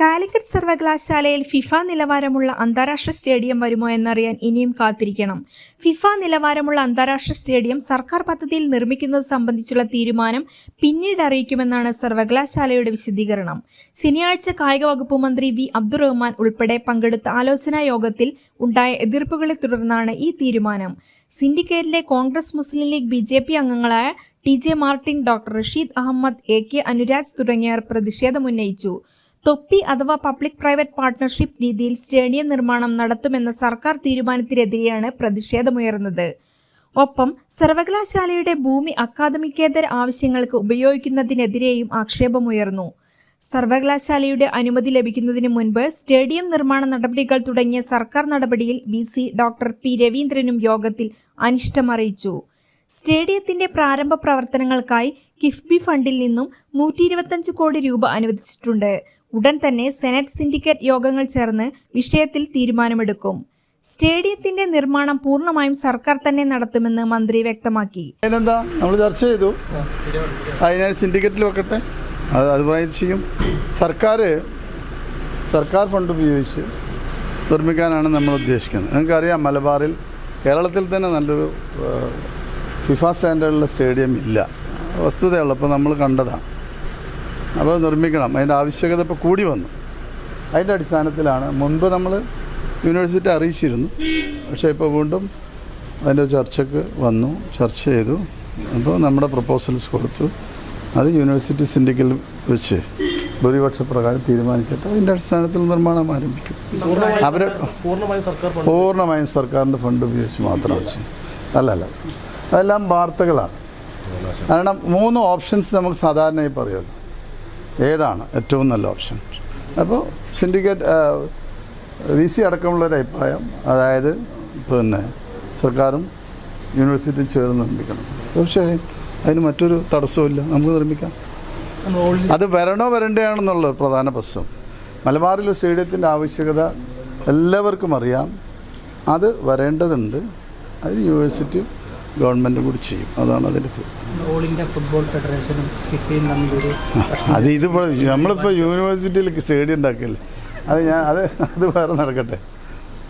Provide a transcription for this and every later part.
കാലിക്കറ്റ് സർവകലാശാലയിൽ ഫിഫ നിലവാരമുള്ള അന്താരാഷ്ട്ര സ്റ്റേഡിയം വരുമോ എന്നറിയാൻ ഇനിയും കാത്തിരിക്കണം. ഫിഫ നിലവാരമുള്ള അന്താരാഷ്ട്ര സ്റ്റേഡിയം സർക്കാർ പദ്ധതിയിൽ നിർമ്മിക്കുന്നത് സംബന്ധിച്ചുള്ള തീരുമാനം പിന്നീട് അറിയിക്കുമെന്നാണ് സർവകലാശാലയുടെ വിശദീകരണം. ശനിയാഴ്ച കായിക വകുപ്പ് മന്ത്രി വി. അബ്ദുറഹ്മാൻ ഉൾപ്പെടെ പങ്കെടുത്ത ആലോചനാ യോഗത്തിൽ ഉണ്ടായ എതിർപ്പുകളെ തുടർന്നാണ് ഈ തീരുമാനം. സിൻഡിക്കേറ്റിലെ കോൺഗ്രസ് മുസ്ലിം ലീഗ് ബി അംഗങ്ങളായ T J Martin doctor Rasheed Ahmed A K Anuraj തുടങ്ങിയവർ പ്രതിഷേധമുന്നയിച്ചു തൊപ്പി അഥവാ പബ്ലിക് പ്രൈവറ്റ് പാർട്ട്ണർഷിപ്പ് രീതിയിൽ സ്റ്റേഡിയം നിർമ്മാണം നടത്തുമെന്ന സർക്കാർ തീരുമാനത്തിനെതിരെയാണ് പ്രതിഷേധമുയർന്നത്. ഒപ്പം സർവകലാശാലയുടെ ഭൂമി അക്കാദമിക്കേതര ആവശ്യങ്ങൾക്ക് ഉപയോഗിക്കുന്നതിനെതിരെയും ആക്ഷേപമുയർന്നു. സർവകലാശാലയുടെ അനുമതി ലഭിക്കുന്നതിന് മുൻപ് സ്റ്റേഡിയം നിർമ്മാണ നടപടികൾ തുടങ്ങിയ സർക്കാർ നടപടിയിൽ വി സി ഡോക്ടർ പി രവീന്ദ്രനും യോഗത്തിൽ അനിഷ്ടമറിയിച്ചു. സ്റ്റേഡിയത്തിന്റെ പ്രാരംഭ പ്രവർത്തനങ്ങൾക്കായി കിഫ്ബി ഫണ്ടിൽ നിന്നും നൂറ്റി കോടി രൂപ അനുവദിച്ചിട്ടുണ്ട്. ഉടൻ തന്നെ സെനറ്റ് സിൻഡിക്കേറ്റ് യോഗങ്ങൾ ചേർന്ന് വിഷയത്തിൽ തീരുമാനമെടുക്കും. സ്റ്റേഡിയത്തിന്റെ നിർമ്മാണം പൂർണമായും സർക്കാർ തന്നെ നടത്തുമെന്ന് മന്ത്രി വ്യക്തമാക്കി. നമ്മൾ ചർച്ച ചെയ്തു. അതിനായി വെക്കട്ടെ. അത് അതുമായി ചെയ്യും. സർക്കാർ സർക്കാർ ഫണ്ട് ഉപയോഗിച്ച് നിർമ്മിക്കാനാണ് നമ്മൾ ഉദ്ദേശിക്കുന്നത്. നിങ്ങൾക്കറിയാം മലബാറിൽ കേരളത്തിൽ തന്നെ നല്ലൊരു ഫിഫ സ്റ്റാൻഡേർഡുള്ള സ്റ്റേഡിയം ഇല്ല. വസ്തുതയുള്ള ഇപ്പോൾ നമ്മൾ കണ്ടതാണ്. അപ്പോൾ നിർമ്മിക്കണം. അതിന്റെ ആവശ്യകത ഇപ്പോൾ കൂടി വന്നു. അതിന്റെ അടിസ്ഥാനത്തിലാണ് മുൻപ് നമ്മൾ യൂണിവേഴ്സിറ്റി അറിയിച്ചിരുന്നു. പക്ഷേ ഇപ്പോൾ വീണ്ടും അതിന്റെ ചർച്ചയ്ക്ക് വന്നു ചർച്ച ചെയ്തു. അപ്പോൾ നമ്മുടെ പ്രപ്പോസൽസ് കൊടുത്തു. അത് യൂണിവേഴ്സിറ്റി സിൻഡിക്കൽ വെച്ച് ഭൂരിപക്ഷ പ്രകാരം തീരുമാനിക്കട്ടെ. അതിന്റെ അടിസ്ഥാനത്തിൽ നിർമ്മാണം ആരംഭിക്കും. അവർ പൂർണമായും സർക്കാരിന്റെ ഫണ്ട് ഉപയോഗിച്ച് മാത്രം വെച്ച്. അല്ല അല്ല അതെല്ലാം വാർത്തകളാണ്. കാരണം മൂന്ന് ഓപ്ഷൻസ് നമുക്ക് സാധാരണയായി പറയുമല്ലോ ഏതാണ് ഏറ്റവും നല്ല ഓപ്ഷൻ? അപ്പോൾ സിൻഡിക്കേറ്റ് വി സി അടക്കമുള്ളൊരു അഭിപ്രായം അതായത് പിന്നെ സർക്കാരും യൂണിവേഴ്സിറ്റി ചേർന്ന് നിർമ്മിക്കണം തീർച്ചയായും അതിന് മറ്റൊരു തടസ്സമില്ല നമുക്ക് നിർമ്മിക്കാം. അത് വരണോ വരണ്ടയാണെന്നുള്ള പ്രധാന പ്രശ്നം. മലബാറിലെ സ്റ്റേഡിയത്തിന്റെ ആവശ്യകത എല്ലാവർക്കും അറിയാം. അത് വരേണ്ടതുണ്ട്. അത് യൂണിവേഴ്സിറ്റി ഗവൺമെന്റ് കൂടി ചെയ്യും. അതാണ് അതിന്റെ തീരുമാനം ഓൾ ഇന്ത്യ ഫുട്ബോൾ ഫെഡറേഷനും ഫിഫയും തമ്മിലൊരു അത് ഇതിപ്പോൾ നമ്മളിപ്പോൾ യൂണിവേഴ്സിറ്റിയിൽ സ്റ്റേഡിയം ഉണ്ടാക്കിയല്ലേ? അത് ഞാൻ അത് അത് വേറെ നടക്കട്ടെ.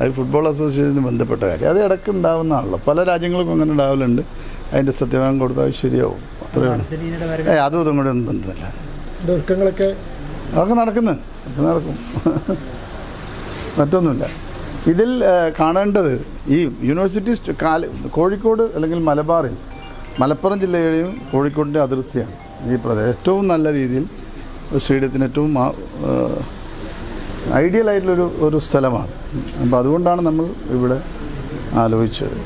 അത് ഫുട്ബോൾ അസോസിയേഷന് ബന്ധപ്പെട്ട കാര്യം. അത് ഇടയ്ക്ക് ഉണ്ടാവുന്നതാണല്ലോ പല രാജ്യങ്ങൾക്കും അങ്ങനെ ഉണ്ടാവലുണ്ട്. അതിന്റെ സത്യവാങ് കൊടുത്താൽ അത് ശരിയാവും. അത്രയാണ് ഏ അതും ഇതും കൂടെ ഒന്നും ബന്ധമില്ല. ഒരുക്കങ്ങളൊക്കെ അതൊക്കെ നടക്കുന്നു. നടക്കും. മറ്റൊന്നുമില്ല. ഇതിൽ കാണേണ്ടത് ഈ യൂണിവേഴ്സിറ്റി കോഴിക്കോട് അല്ലെങ്കിൽ മലബാറിൽ മലപ്പുറം ജില്ലയുടെയും കോഴിക്കോടിന്റെ അതിർത്തിയാണ്. ഈ പ്രദേശം ഏറ്റവും നല്ല രീതിയിൽ സ്റ്റേഡിയത്തിന് ഏറ്റവും ഐഡിയൽ ആയിട്ടുള്ളൊരു ഒരു സ്ഥലമാണ്. അപ്പോൾ അതുകൊണ്ടാണ് നമ്മൾ ഇവിടെ ആലോചിച്ചത്.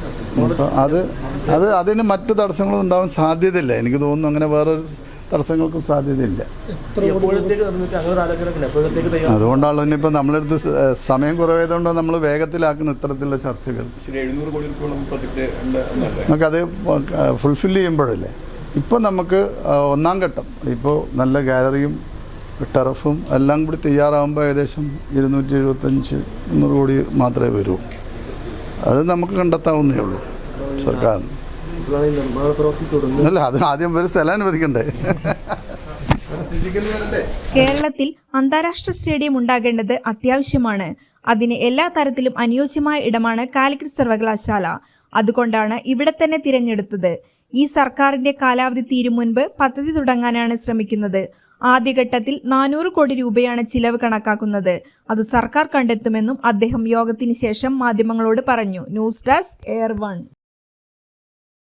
അപ്പോൾ അത് അത് അതിന് മറ്റു തടസ്സങ്ങളും ഉണ്ടാവാൻ സാധ്യതയില്ല. എനിക്ക് തോന്നുന്നു അങ്ങനെ വേറൊരു തടസ്സങ്ങൾക്കും സാധ്യതയില്ല. അതുകൊണ്ടാണല്ലോ ഇനിയിപ്പോൾ നമ്മളെടുത്ത് സമയം കുറവായതുകൊണ്ട് നമ്മൾ വേഗത്തിലാക്കുന്ന ഇത്തരത്തിലുള്ള ചർച്ചകൾ. നമുക്കത് ഫുൾഫിൽ ചെയ്യുമ്പോഴല്ലേ? ഇപ്പോൾ നമുക്ക് ഒന്നാം ഘട്ടം. ഇപ്പോൾ നല്ല ഗാലറിയും ടെറഫും എല്ലാം കൂടി തയ്യാറാകുമ്പോൾ ഏകദേശം ഇരുന്നൂറ്റി എഴുപത്തഞ്ച് മുന്നൂറ് കോടി മാത്രമേ വരൂ. അത് നമുക്ക് കണ്ടെത്താവുന്നേ ഉള്ളൂ സർക്കാരിന്. അല്ല അത് ആദ്യം ഒരു സ്ഥലം അനുവദിക്കണ്ടേ? കേരളത്തിൽ അന്താരാഷ്ട്ര സ്റ്റേഡിയം ഉണ്ടാകേണ്ടത് അത്യാവശ്യമാണ്. അതിന് എല്ലാ തരത്തിലും അനുയോജ്യമായ ഇടമാണ് കാലിക്കറ്റ് സർവകലാശാല. അതുകൊണ്ടാണ് ഇവിടെ തന്നെ തിരഞ്ഞെടുത്തത്. ഈ സർക്കാരിന്റെ കാലാവധി തീരും മുൻപ് പദ്ധതി തുടങ്ങാനാണ് ശ്രമിക്കുന്നത്. ആദ്യഘട്ടത്തിൽ നാനൂറ് കോടി രൂപയാണ് ചിലവ് കണക്കാക്കുന്നത്. അത് സർക്കാർ കണ്ടെത്തുമെന്നും അദ്ദേഹം യോഗത്തിന് ശേഷം മാധ്യമങ്ങളോട് പറഞ്ഞു. News desk air one.